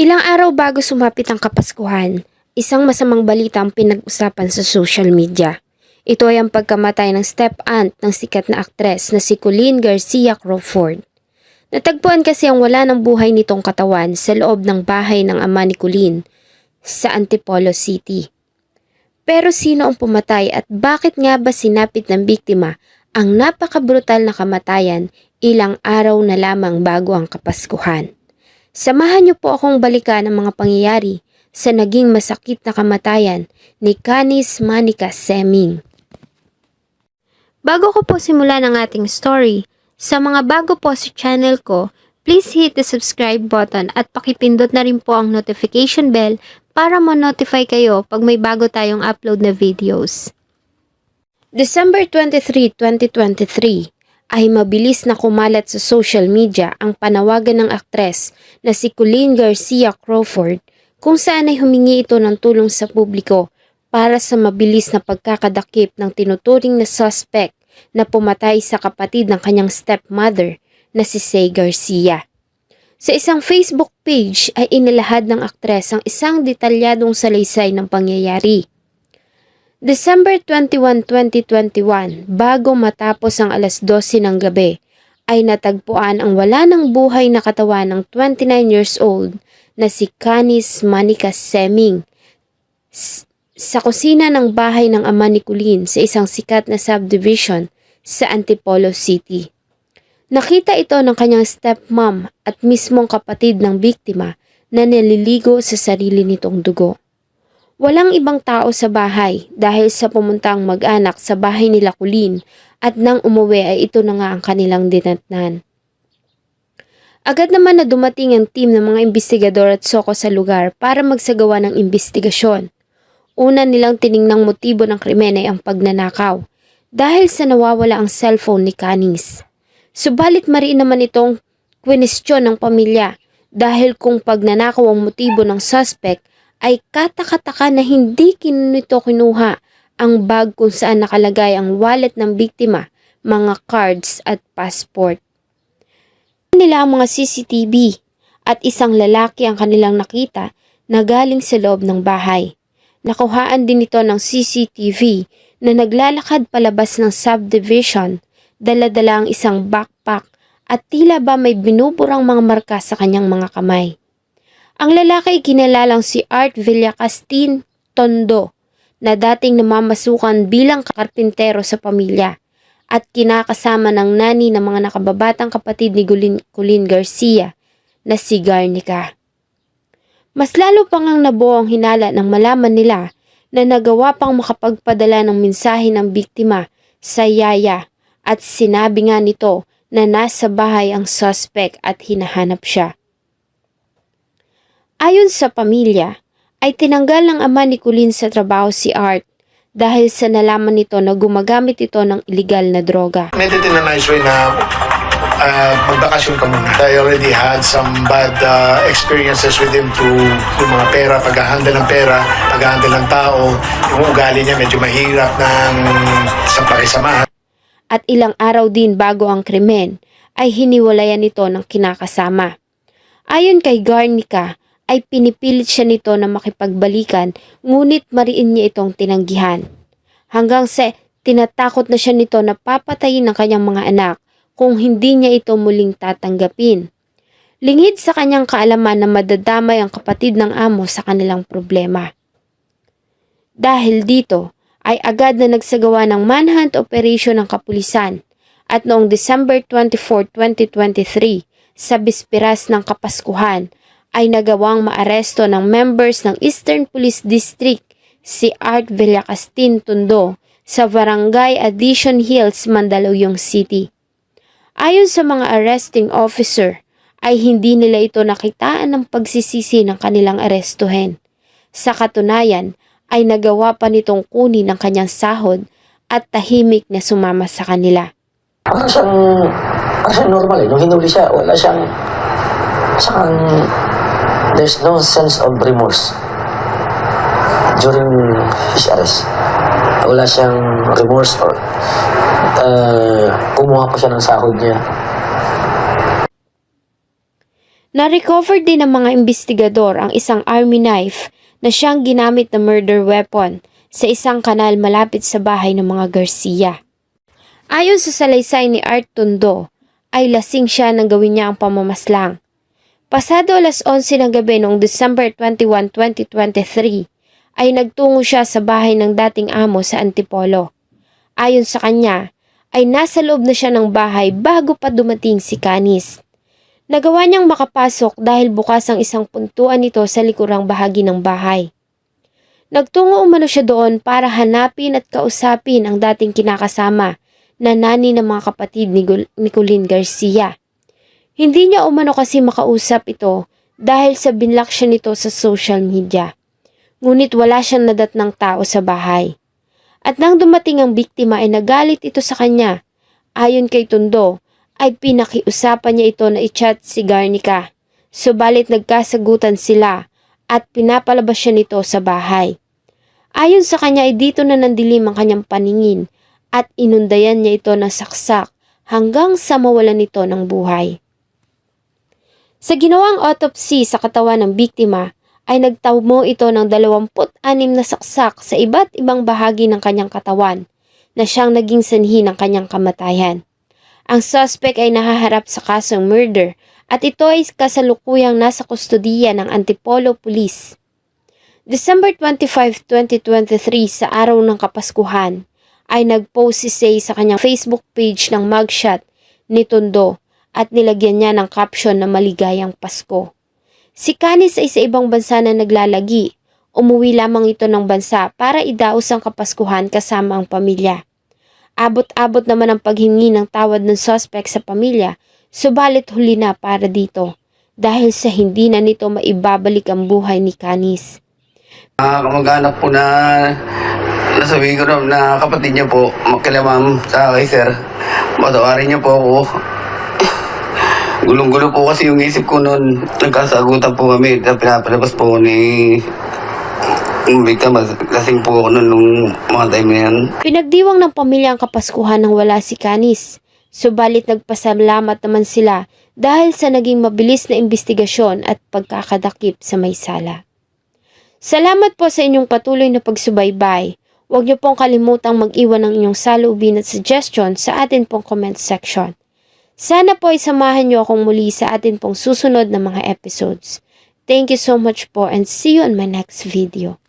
Ilang araw bago sumapit ang Kapaskuhan, isang masamang balita ang pinag-usapan sa social media. Ito ay ang pagkamatay ng step-aunt ng sikat na aktres na si Colleen Garcia Crawford. Natagpuan kasi ang wala ng buhay nitong katawan sa loob ng bahay ng ama ni Colleen sa Antipolo City. Pero sino ang pumatay at bakit nga ba sinapit ng biktima ang napakabrutal na kamatayan ilang araw na lamang bago ang Kapaskuhan? Samahan niyo po akong balikan ang mga pangyayari sa naging masakit na kamatayan ni Canis Manica Seming. Bago ko po simulan ang ating story, sa mga bago po sa channel ko, please hit the subscribe button at pakipindot na rin po ang notification bell para ma-notify kayo pag may bago tayong upload na videos. December 23, 2023 ay mabilis na kumalat sa social media ang panawagan ng aktres na si Colleen Garcia Crawford kung saan ay humingi ito ng tulong sa publiko para sa mabilis na pagkakadakip ng tinuturing na suspect na pumatay sa kapatid ng kanyang stepmother na si Say Garcia. Sa isang Facebook page ay inilahad ng aktres ang isang detalyadong salaysay ng pangyayari. December 21, 2021, bago matapos ang alas 12 ng gabi, ay natagpuan ang wala ng buhay na katawan ng 29 years old na si Canis Manica Seming sa kusina ng bahay ng ama ni Colleen sa isang sikat na subdivision sa Antipolo City. Nakita ito ng kanyang stepmom at mismong kapatid ng biktima na naliligo sa sarili nitong dugo. Walang ibang tao sa bahay dahil sa pumuntang mag-anak sa bahay nila Kulin at nang umuwi ay ito na nga ang kanilang dinatnan. Agad naman na dumating ang team ng mga investigador at soko sa lugar para magsagawa ng investigasyon. Una nilang tiningnang motibo ng krimen ay ang pagnanakaw dahil sa nawawala ang cellphone ni Canis. Subalit mariin naman itong kwenestyon ng pamilya dahil kung pagnanakaw ang motibo ng suspect ay katakataka na hindi kinito kinuha ang bag kung saan nakalagay ang wallet ng biktima, mga cards at passport. Nila ang mga CCTV at isang lalaki ang kanilang nakita na galing sa loob ng bahay. Nakuhaan din ito ng CCTV na naglalakad palabas ng subdivision, dala-dala ang isang backpack at tila ba may binuburang mga marka sa kanyang mga kamay. Ang lalaki ay kinalalang si Art Villacastin Tondo na dating namamasukan bilang karpintero sa pamilya at kinakasama ng nani ng mga nakababatang kapatid ni Colleen Garcia na si Garnica. Mas lalo pang ang nabuo ang hinala nang malaman nila na nagawa pang makapagpadala ng mensahe ng biktima sa yaya at sinabi nga nito na nasa bahay ang suspect at hinahanap siya. Ayon sa pamilya, ay tinanggal ng ama ni Colleen sa trabaho si Art dahil sa nalaman nito na gumagamit ito ng illegal na droga. made it in a nice way na uh, magbakasyon ka muna. I already had some bad uh, experiences with him to yung mga pera, pag-handle ng pera, pag-handle ng tao. Yung ugali niya medyo mahirap ng sa pakisamahan. At ilang araw din bago ang krimen ay hiniwalayan nito ng kinakasama. Ayon kay Garnica ay pinipilit siya nito na makipagbalikan ngunit mariin niya itong tinanggihan. Hanggang sa tinatakot na siya nito na papatayin ng kanyang mga anak kung hindi niya ito muling tatanggapin. Lingid sa kanyang kaalaman na madadamay ang kapatid ng amo sa kanilang problema. Dahil dito, ay agad na nagsagawa ng manhunt operation ng kapulisan at noong December 24, 2023, sa bispiras ng Kapaskuhan, ay nagawang maaresto ng members ng Eastern Police District si Art Villacastin Tondo sa Barangay Addition Hills, Mandaluyong City. Ayon sa mga arresting officer, ay hindi nila ito nakitaan ng pagsisisi ng kanilang arestuhin. Sa katunayan, ay nagawa pa nitong kunin ng kanyang sahod at tahimik na sumama sa kanila. Parang siyang, parang siyang normal eh. Nung hinuli siya, wala siyang, siyang, there's no sense of remorse during his arrest. Wala siyang remorse or uh, kumuha pa siya ng sahod niya. Na-recover din ng mga investigador ang isang army knife na siyang ginamit na murder weapon sa isang kanal malapit sa bahay ng mga Garcia. Ayon sa salaysay ni Art Tondo, ay lasing siya nang gawin niya ang pamamaslang. Pasado alas 11 ng gabi noong December 21, 2023, ay nagtungo siya sa bahay ng dating amo sa Antipolo. Ayon sa kanya, ay nasa loob na siya ng bahay bago pa dumating si Canis. Nagawa niyang makapasok dahil bukas ang isang puntuan nito sa likurang bahagi ng bahay. Nagtungo umano siya doon para hanapin at kausapin ang dating kinakasama na nani ng mga kapatid ni, Gul- ni Colleen Garcia. Hindi niya umano kasi makausap ito dahil sa binlock siya nito sa social media. Ngunit wala siyang nadat ng tao sa bahay. At nang dumating ang biktima ay nagalit ito sa kanya. Ayon kay Tundo, ay pinakiusapan niya ito na i-chat si Garnica. Subalit nagkasagutan sila at pinapalabas siya nito sa bahay. Ayon sa kanya ay dito na nandilim ang kanyang paningin at inundayan niya ito ng saksak hanggang sa mawalan nito ng buhay. Sa ginawang autopsy sa katawan ng biktima ay nagtamo ito ng 26 na saksak sa iba't ibang bahagi ng kanyang katawan na siyang naging sanhi ng kanyang kamatayan. Ang suspect ay nahaharap sa kasong murder at ito ay kasalukuyang nasa kustodiya ng Antipolo Police. December 25, 2023 sa araw ng Kapaskuhan ay nag-post si Say sa kanyang Facebook page ng mugshot ni Tondo at nilagyan niya ng caption na maligayang Pasko. Si ay sa ibang bansa na naglalagi. Umuwi lamang ito ng bansa para idaos ang Kapaskuhan kasama ang pamilya. Abot-abot naman ang paghingi ng tawad ng suspect sa pamilya, subalit huli na para dito dahil sa hindi na nito maibabalik ang buhay ni Canis. Mga kamag-anak po na nasabi ko na, kapatid niya po, makila ma'am sa kay sir. Matawarin niyo po ako. Gulong-gulo po kasi yung isip ko noon. Nagkasagutan po kami. na Pinapalabas po ni yung biktima. Lasing po ako noon nung mga time na yan. Pinagdiwang ng pamilya ang Kapaskuhan nang wala si Canis. Subalit nagpasalamat naman sila dahil sa naging mabilis na investigasyon at pagkakadakip sa may sala. Salamat po sa inyong patuloy na pagsubaybay. Huwag niyo pong kalimutang mag-iwan ng inyong saloobin at suggestion sa atin pong comment section. Sana po ay samahan niyo akong muli sa atin pong susunod na mga episodes. Thank you so much po and see you on my next video.